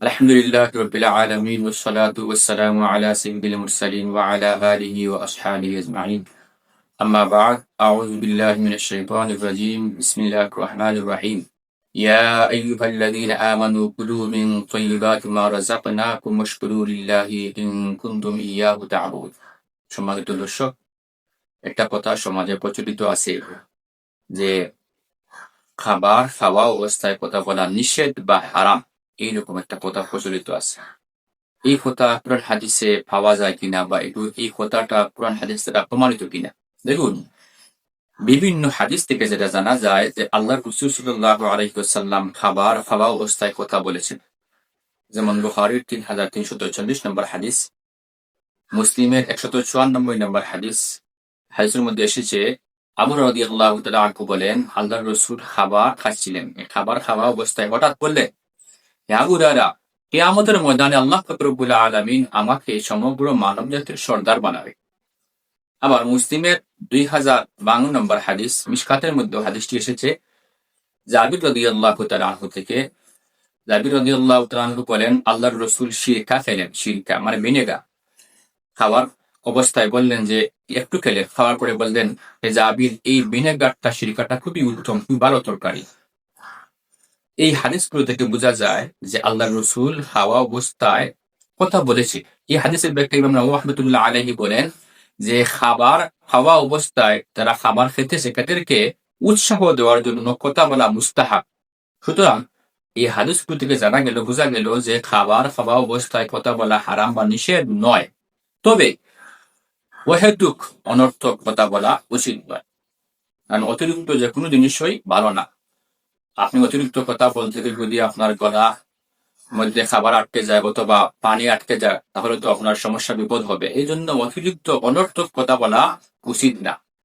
الحمد لله رب العالمين والصلاة والسلام على سيد المرسلين وعلى آله وأصحابه أجمعين أما بعد أعوذ بالله من الشيطان الرجيم بسم الله الرحمن الرحيم يا أيها الذين آمنوا كلوا من طيبات ما رزقناكم واشكروا لله إن كنتم إياه تعبدون সম্মানিত দর্শক একটা কথা সমাজে প্রচলিত আছে যে খাবার খাওয়া অবস্থায় কথা বলা নিষেধ বা হারাম এইরকম একটা কথা প্রচলিত আছে। এই কথা কোরআন হাদিসে পাওয়া যায় কিনা বা একটু এই কথাটা কোরআন হাদিস দ্বারা প্রমাণিত কিনা? দেখুন, বিভিন্ন হাদিস থেকে যেটা জানা যায় যে আল্লাহ রসুল সাল্লাহ আলহিসাল্লাম খাবার, খাওয়া অবস্থায় কথা বলেছেন। যেমন বুখারির তিন হাজার তিনশো চল্লিশ নম্বর হাদিস, মুসলিমের একশত চুয়ান্নব্বই নম্বর হাদিস। হাদিসের মধ্যে এসেছে, আবু রদি আল্লাহ আনকু বলেন আল্লাহ রসুল খাবার খাচ্ছিলেন। খাবার খাওয়া অবস্থায় হঠাৎ বললেন আবুরারা কেয়ামতের ময়দানে আল্লাহ ফকরবুল আলমিন আমাকে সমগ্র মানব জাতির সর্দার বানাবে। আবার মুসলিমের দুই হাজার বান্ন নম্বর হাদিস মিসকাতের মধ্যে হাদিসটি এসেছে। জাবির রদি আল্লাহ আনহু থেকে জাবির রদি আল্লাহ আনহু বলেন, আল্লাহর রসুল শিরকা খেলেন, শিরকা মানে ভিনেগা খাওয়ার অবস্থায় বললেন যে, একটু খেলে খাওয়ার পরে বললেন যে, জাবির এই ভিনেগারটা, শিরকাটা খুবই উত্তম, খুবই ভালো তরকারি। এই হাদিসগুলো থেকে বোঝা যায় যে আল্লাহ রসুল হাওয়া অবস্থায় কথা বলেছে। এই হাদিসের ব্যাখ্যা ইমাম রহমতুল্লাহ আলহি বলেন যে খাবার হাওয়া অবস্থায় তারা খাবার খেতেছে তাদেরকে উৎসাহ দেওয়ার জন্য কথা বলা মুস্তাহাব। সুতরাং এই হাদিসগুলো থেকে জানা গেল, বোঝা গেল যে খাবার খাওয়া অবস্থায় কথা বলা হারাম বা নিষেধ নয়। তবে ওহেতুক অনর্থক কথা বলা উচিত নয়। কারণ অতিরিক্ত যে কোনো জিনিসই ভালো না। আপনি অতিরিক্ত কথা বলতে যদি আপনার গলা মধ্যে খাবার আটকে যায় অথবা পানি আটকে যায়, তাহলে তো আপনার সমস্যা বিপদ হবে। এই জন্য অতিরিক্ত অনর্থক কথা বলা উচিত না।